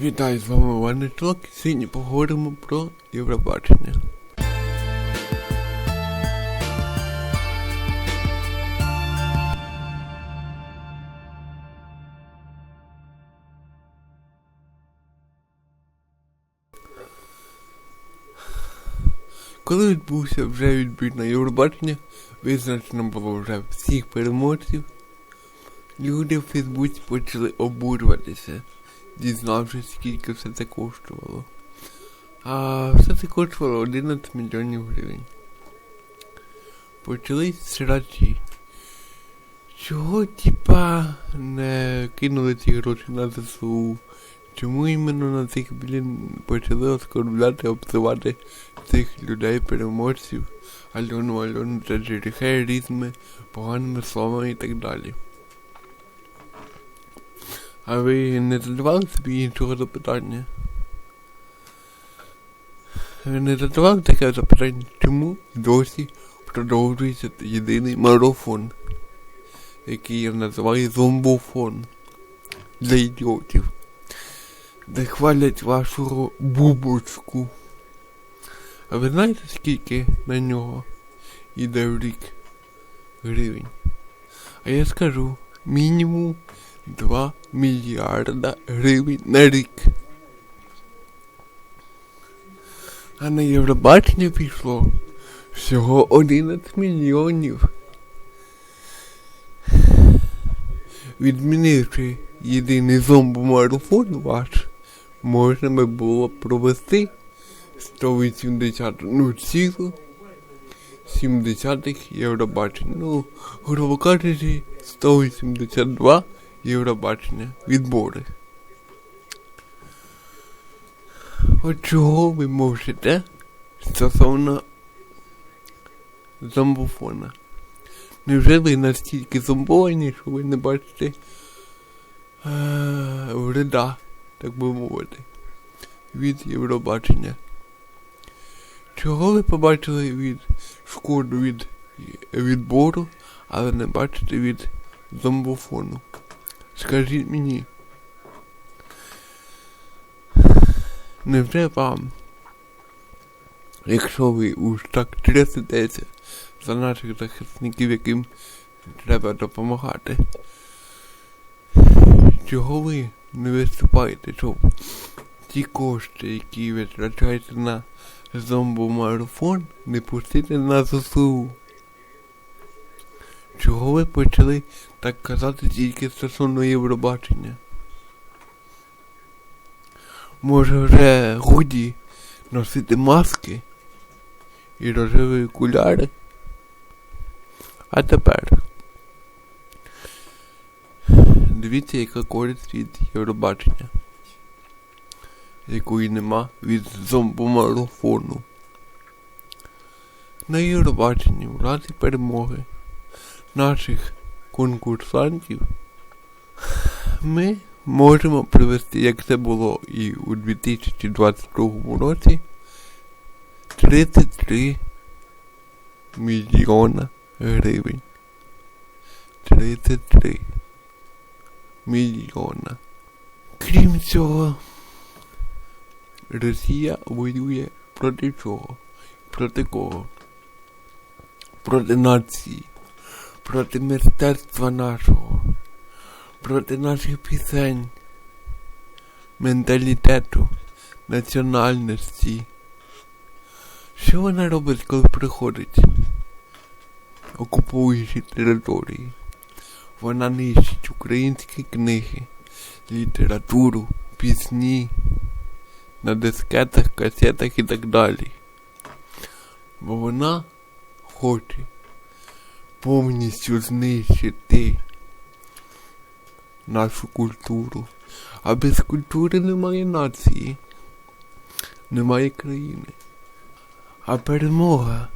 Вітаю з вами Ванечок. Сьогодні поговоримо про Євробачення. Коли відбувся вже відбір на Євробачення, визначено було вже всіх переможців, люди в Фейсбуці почали обурюватися дізнавшись, скільки все це коштувало. А все це коштувало 11 мільйонів гривень. Почались срачі. Чого, типа, не кинули ці гроші на ЗСУ? Чому іменно на цих, блін, почали оскорбляти, обзивати цих людей переможців, Альону Альону та Джеріхе різними поганими словами і так далі. А ви не задавали собі іншого запитання? Ви не задавали таке запитання, чому досі продовжується єдиний марафон, який я називаю зомбофон для ідіотів, де хвалять вашу бубочку. А ви знаєте, скільки на нього йде в рік гривень? А я скажу мінімум 2 мільярда гривень на рік. А на Євробачення пішло всього 11 мільйонів. Відмінивши єдиний зомбомарафон ваш, можна би було провести 180 ну цілу 70 Євробачень. Ну, грубо кажучи, 182 Євробачення відбори. От чого ви можете стосовно зомбофона? Невже ви настільки зомбовані, що ви не бачите е, вреда, так би мовити, від Євробачення? Чого ви побачили від шкоду від відбору, але не бачите від зомбофону? Скажіть мені. Невже вам, якщо ви уж так трясетеся за наших захисників, яким треба допомагати, чого ви не виступаєте, щоб ті кошти, які витрачаєте на зомбомарафон, не пустити на ЗСУ? Чого ви почали так казати тільки стосовно Євробачення? Може вже годі носити маски і рожеві окуляри? А тепер дивіться, яка користь від Євробачення, якої нема від зомбомарафону. На Євробаченні в разі перемоги наших конкурсантів ми можемо привести, як це було і у 2022 році, 33 мільйона гривень. 33 мільйона. Крім цього, Росія воює проти чого? Проти кого? Проти нації проти мистецтва нашого, проти наших пісень, менталітету, національності. Що вона робить, коли приходить, окуповуючи території? Вона нищить українські книги, літературу, пісні на дискетах, касетах і так далі. Бо вона хоче повністю знищити нашу культуру. А без культури немає нації, немає країни. А перемога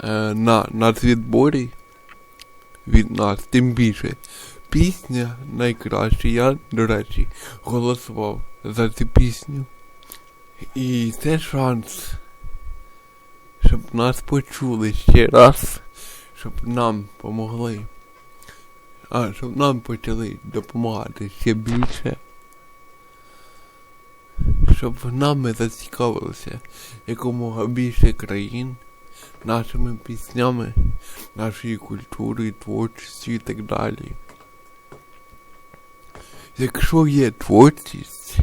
е, на нацвідборі від нас, тим більше. Пісня найкраща. Я, до речі, голосував за цю пісню. І це шанс щоб нас почули ще раз, щоб нам помогли. А, щоб нам почали допомагати ще більше. Щоб нами зацікавилося якомога більше країн нашими піснями, нашою культурою, творчістю і так далі. Якщо є творчість,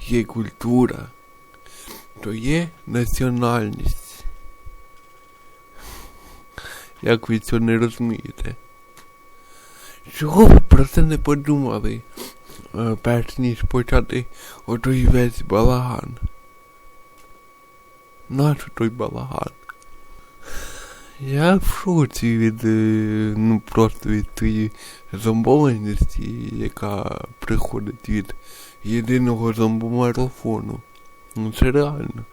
є культура, то є національність. Як ви цього не розумієте? Чого ви про це не подумали, е, перш ніж почати отой весь балаган? Нащо той балаган? Я в шоці від, е, ну просто від тієї зомбованості, яка приходить від єдиного зомбомарафону. Ну це реально.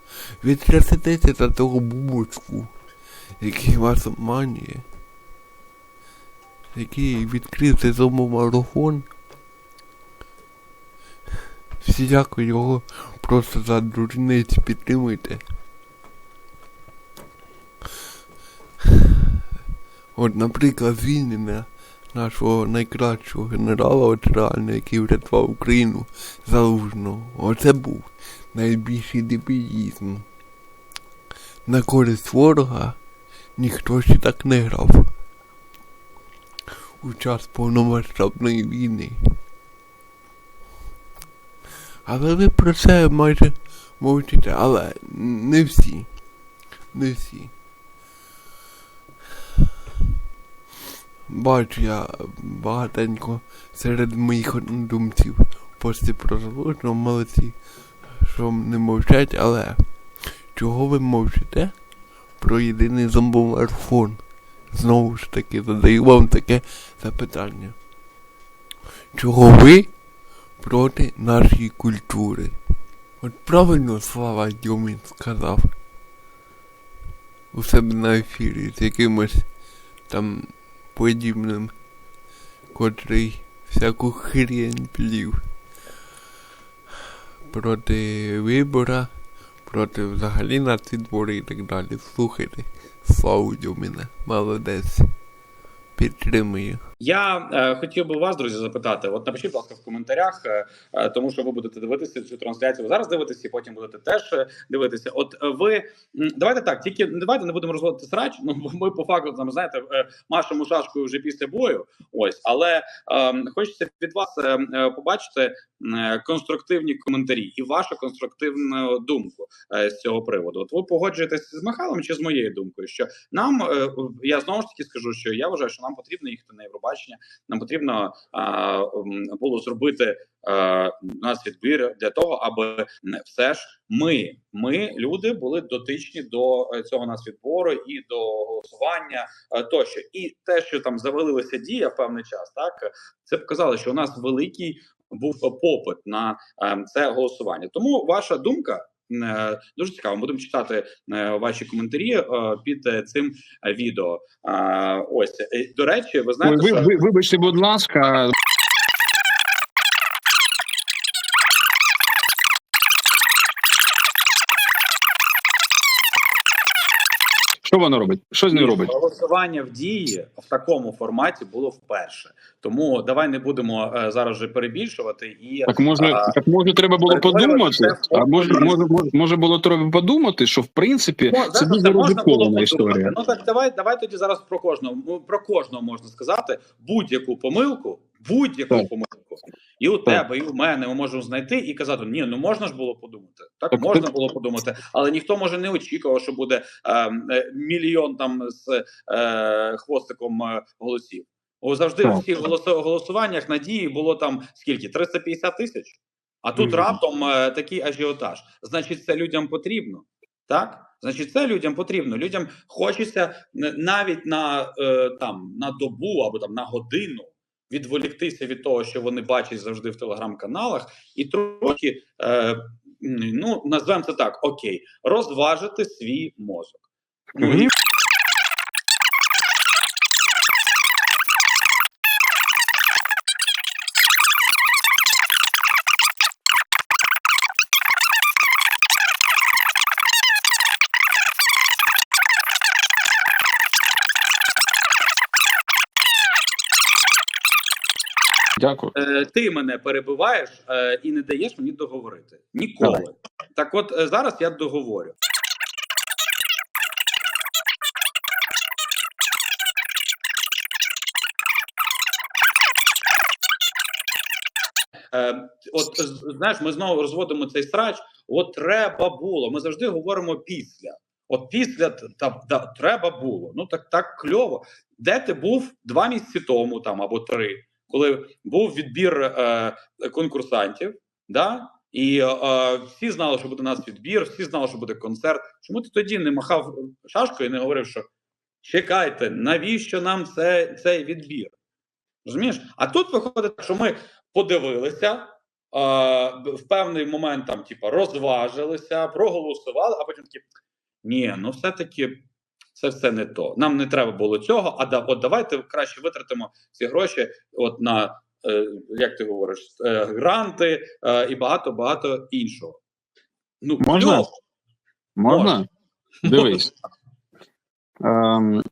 Трясетеся за того бубочку, який вас обманює. Який відкрив цей зомбомарафон. Всіляко його просто за дурниць підтримуйте. От, наприклад, звільнення нашого найкращого генерала, от реально, який врятував Україну залужного. Оце був найбільший дебілізм. На користь ворога ніхто ще так не грав. У час повномасштабної війни. Але ви про це майже мовчите, але не всі. Не всі. Бачу я багатенько серед моїх однодумців пости про залужного молодці, що не мовчать, але чого ви мовчите про єдиний зомбомарафон? Знову ж таки, задаю вам таке запитання. Чого ви проти нашої культури? От правильно Слава Дьомін сказав у себе на ефірі з якимось там подібним, котрий всяку хрень плів проти вибора, проти взагалі на ці двори і так далі. Слухайте, славу мене, молодець. Підтримую. Я е, хотів би вас, друзі, запитати. От напишіть, будь ласка, в коментарях, е, е, тому що ви будете дивитися цю трансляцію. Ви зараз дивитеся, і потім будете теж е, дивитися. От е, ви давайте так, тільки давайте не будемо розводити срач. Ну ми по факту там знаєте, машемо шашкою вже після бою. Ось, але е, хочеться від вас побачити конструктивні коментарі і вашу конструктивну думку з цього приводу. От ви погоджуєтесь з Михайлом чи з моєю думкою, що нам я знову ж таки скажу, що я вважаю, що нам потрібно їхати на Євробачення. Нам потрібно а, було зробити а, нас відбір для того, аби м, все ж ми, ми, люди, були дотичні до е, цього нас відбору і до голосування е, тощо. І те, що там завалилася дія в певний час, так це показало, що у нас великий був попит на е, це голосування. Тому ваша думка. Е, Дуже цікаво, будемо читати е, ваші коментарі е, під цим відео. Ось до речі, ви знаєте, ви, що ви, вибачте, будь ласка. Що воно робить? Що з нею робить? голосування в дії в такому форматі було вперше. Тому давай не будемо е, зараз вже перебільшувати і Так може, А, так може треба було подумати. А може, може, може, може було треба подумати, що в принципі Ну, це дуже ризикована історія. Ну так давай, давай тоді зараз про кожного. Про кожного можна сказати будь-яку помилку, будь-яку Так. помилку. І у Так. тебе, і у мене ми можемо знайти і казати: ні, ну можна ж було подумати. Так, Так, можна було подумати, але ніхто може не очікував, що буде е, е, мільйон там з е, хвостиком е, голосів. О, завжди Так. в всіх голосу- голосуваннях надії було там скільки? 350 тисяч. А тут Мгм. раптом е, такий ажіотаж. Значить, це людям потрібно. Так, значить, це людям потрібно. Людям хочеться навіть на е, там на добу або там на годину відволіктися від того, що вони бачать завжди в телеграм-каналах, і трохи, е, ну назвемо це так: окей, розважити свій мозок. Ну, Мені Дякую. Е, ти мене перебиваєш е, і не даєш мені договорити. Ніколи. Давай. Так от е, зараз я договорю. Е, от знаєш, ми знову розводимо цей срач. От треба було. Ми завжди говоримо після. От після та, та, треба було. Ну так так кльово. Де ти був два місяці тому, там або три, коли був відбір е, конкурсантів, да? і е, всі знали, що буде у нас відбір, всі знали, що буде концерт. Чому ти тоді не махав шашкою і не говорив, що чекайте, навіщо нам це, цей відбір? Розумієш? А тут виходить, що ми подивилися. е, В певний момент там, типа, розважилися, проголосували, а потім такі: ні, ну все-таки це все не то. Нам не треба було цього. А да, от давайте краще витратимо ці гроші от на е, як ти говориш, е, гранти е, і багато багато іншого. Ну Можна? кльово. Можна? Дивись. Ем,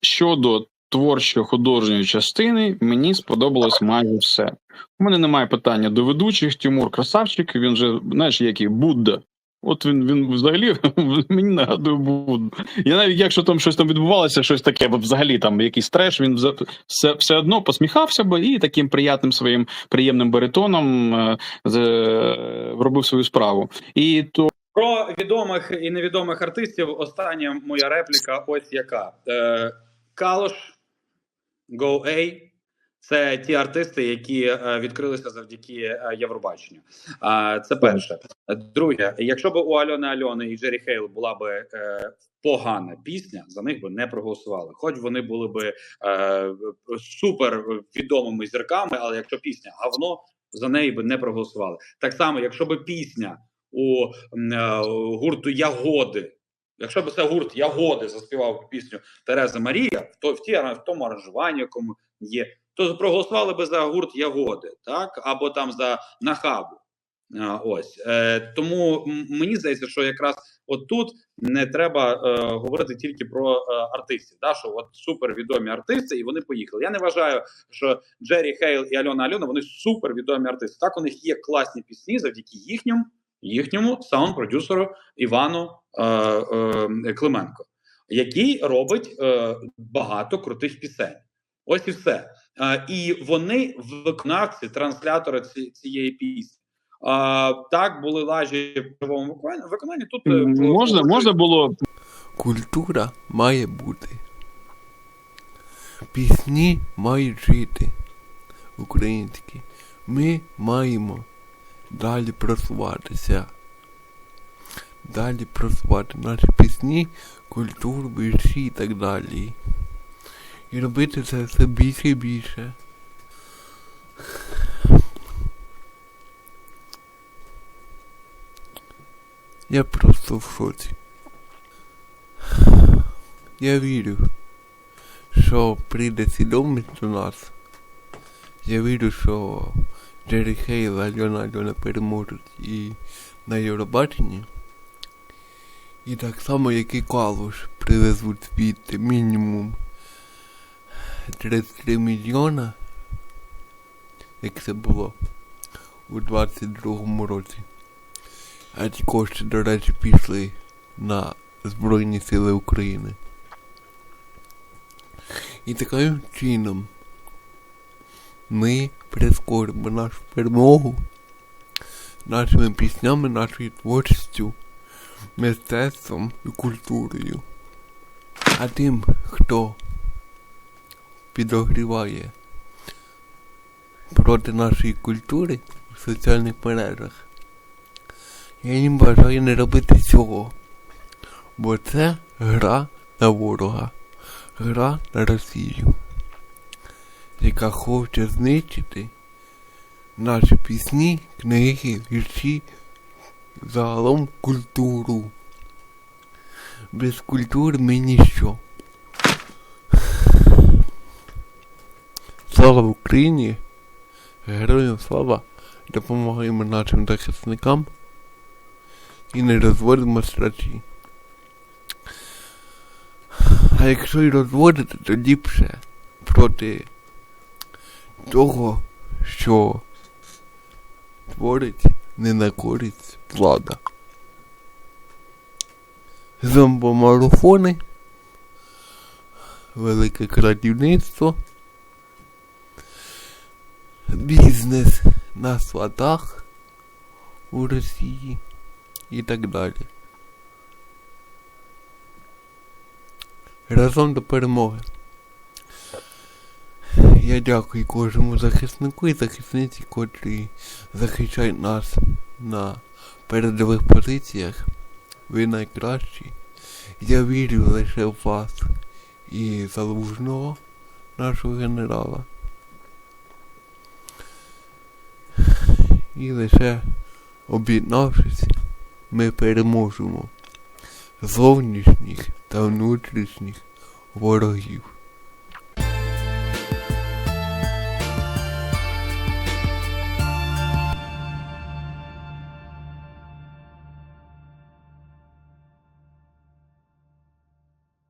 щодо творчо-художньої частини, мені сподобалось майже все. У мене немає питання до ведучих. Тимур красавчик, він же, знаєш, який Будда. От він він взагалі мені нагадує Будду. Я навіть якщо там щось там відбувалося, щось таке, бо взагалі там якийсь треш, він все, все одно посміхався би і таким приятним своїм приємним баритоном е, з- робив свою справу. І то Про відомих і невідомих артистів. Остання моя репліка. Ось яка е, Калош, Go A. Це ті артисти, які е, відкрилися завдяки е, Євробаченню. Це перше. Друге, якщо б у Альони Альони і Джері Хейл була би е, погана пісня, за них би не проголосували. Хоч вони були е, супер відомими зірками, але якщо пісня говно, за неї би не проголосували. Так само, якщо б пісня у гурту Ягоди. Якщо б це гурт Ягоди заспівав пісню Тереза Марія, то, в, ті, в тому аранжуванні, якому є, то проголосували би за гурт Ягоди, так? Або там за Нахабу. Ось. Е, тому мені здається, що якраз от тут не треба е, говорити тільки про е, артистів. Да? Що от супервідомі артисти, і вони поїхали. Я не вважаю, що Джері Хейл і Альона Альона вони супервідомі артисти. Так, у них є класні пісні завдяки їхньому їхньому саунд-продюсеру Івану Клименко, який робить е, багато крутих пісень. Ось і все. І вони виконавці, транслятори цієї пісні. Так були лажі в живому виконанні. виконанні. Тут е, можна, можна було Культура має бути. Пісні мають жити. Українські. Ми маємо далі просуватися. Далі просувати наші пісні, культуру, вірші і так далі. І робити це все більше і більше. Я просто в шоці. Я вірю, що прийде свідомість до нас. Я вірю, що Джері Хейл, Альона Альона переможуть і на Євробаченні. І так само, як і Калуш привезуть звідти мінімум 33 мільйона, як це було у 22-му році. А ті кошти, до речі, пішли на Збройні Сили України. І таким чином ми прискоримо нашу перемогу нашими піснями, нашою творчістю, мистецтвом і культурою. А тим, хто підогріває проти нашої культури в соціальних мережах, я їм бажаю не робити цього. Бо це гра на ворога, гра на Росію, яка хоче знищити наші пісні, книги, вірші, загалом культуру. Без культури ми ніщо. Слава Україні! Героям слава! Допомагаємо нашим захисникам і не розводимо страчі. А якщо і розводити, то ліпше проти того, що творить не на користь влада. Зомбомарафони, велике крадівництво, бізнес на складах у Росії і так далі. Разом до перемоги. Я дякую кожному захиснику і захисниці, котрі захищають нас на передових позиціях. Ви найкращі. Я вірю лише в вас і залужного нашого генерала. І лише об'єднавшись, ми переможемо зовнішніх та внутрішніх ворогів.